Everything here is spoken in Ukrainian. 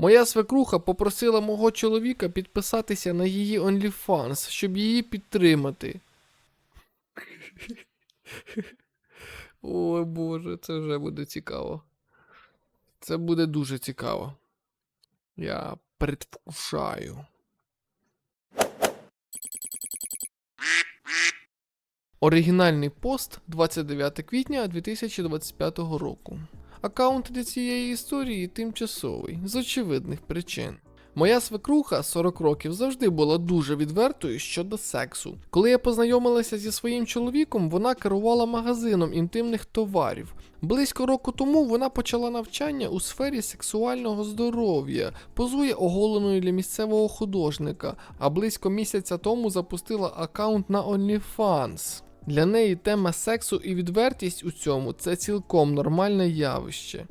Моя свекруха попросила мого чоловіка підписатися на її OnlyFans, щоб її підтримати. Ой Боже, це вже буде цікаво. Це буде дуже цікаво. Я предвкушаю. Оригінальний пост 29 квітня 2025 року. Аккаунт для цієї історії тимчасовий, з очевидних причин. Моя свекруха 40 років завжди була дуже відвертою щодо сексу. Коли я познайомилася зі своїм чоловіком, вона керувала магазином інтимних товарів. Близько року тому вона почала навчання у сфері сексуального здоров'я, позує оголеною для місцевого художника, а близько місяця тому запустила аккаунт на OnlyFans. Для неї тема сексу і відвертість у цьому це цілком нормальне явище.